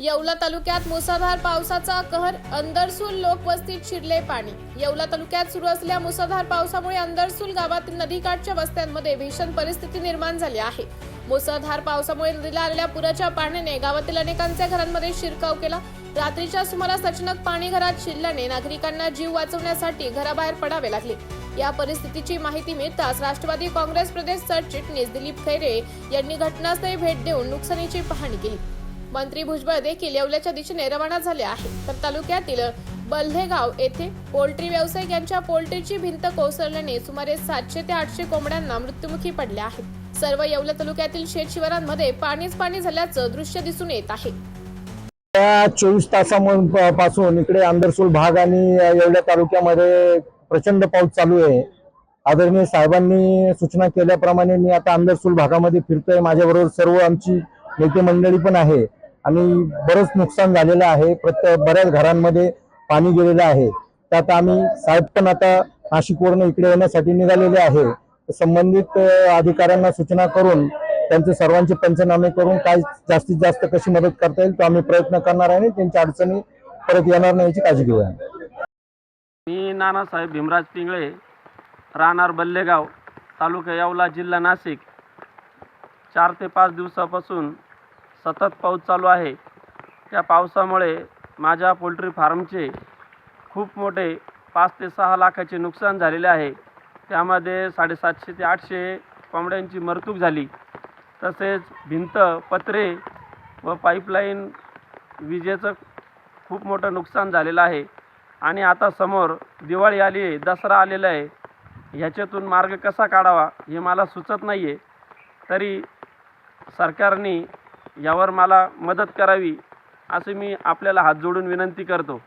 येवला तालुक्यात मुसळधार पावसाचा कहर अंदरसूल लोकवस्तीत शिरले पाणी. येवला तालुक्यात सुरू असलेल्या मुसळधार पावसामुळे अंदरसूल गावातील नदीकाठच्या वस्त्यांमध्ये भीषण परिस्थिती निर्माण झाली आहे. मुसळधार पावसामुळे नदीला आलेल्या पुराच्या पाण्याने गावातील अनेकांच्या घरांमध्ये शिरकाव केला. रात्रीच्या सुमारास अचानक पाणी घरात शिरल्याने नागरिकांना जीव वाचवण्यासाठी घराबाहेर पडावे लागले. या परिस्थितीची माहिती मिळताच राष्ट्रवादी काँग्रेस प्रदेश सरचिटणीस दिलीप खैरे यांनी घटनास्थळी भेट देऊन नुकसानीची पाहणी केली. मंत्री भुजबळ देखील येवल्याच्या दिशेने रवाना झाले आहे तर तालुक्यातील बल्हेगाव येथे पोल्ट्री व्यावसायिक यांच्या पोल्ट्रीची भिंत कोसळल्याने सुमारे सातशे ते आठशे कोंबड्यांना मृत्युमुखी पडल्या आहेत. सर्व येवला तालुक्यातील शेत शिवारांमध्ये पाणीच पाणी झाल्याचं दृश्य दिसून येत आहे. त्या चोवीस तासापासून इकडे आंदरसूल भाग आणि येवल्या तालुक्यामध्ये प्रचंड पाऊस चालू आहे. आदरणीय साहेबांनी सूचना केल्याप्रमाणे मी आता आंदरसूल भागामध्ये फिरतोय. माझ्याबरोबर सर्व आमची नेते मंडळी पण आहे. आणि बरंच नुकसान झालेलं आहे. प्रत्येक बऱ्याच घरांमध्ये पाणी गेलेलं आहे. त्यात आम्ही साहेब पण आता नाशिकवरून इकडे येण्यासाठी निघालेले आहे. संबंधित अधिकाऱ्यांना सूचना करून त्यांचे सर्वांचे पंचनामे करून काय जास्तीत जास्त कशी मदत करता येईल तो आम्ही प्रयत्न करणार आहे. आणि त्यांच्या अडचणी परत येणार नाही याची काळजी घेऊया. मी नानासाहेब भीमराज पिंगळे राहणार बल्लेगाव तालुका येवला जिल्हा नाशिक. चार ते पाच दिवसापासून सतत पाऊस चालू आहे. त्या पावसामुळे माझ्या पोल्ट्री फार्मचे खूप मोठे पाच ते सहा लाखाचे नुकसान झालेले आहे. त्यामध्ये साडेसातशे ते आठशे कोंबड्यांची मरतूक झाली. तसेच भिंत पत्रे व पाईपलाईन विजेचं खूप मोठं नुकसान झालेलं आहे. आणि आता समोर दिवाळी आली आहे दसरा आलेला आहे. ह्याच्यातून मार्ग कसा काढावा हे मला सुचत नाही आहे तरी सरकारने यावर मला मदत करावी असे मी आपल्याला हात जोडून विनंती करतो.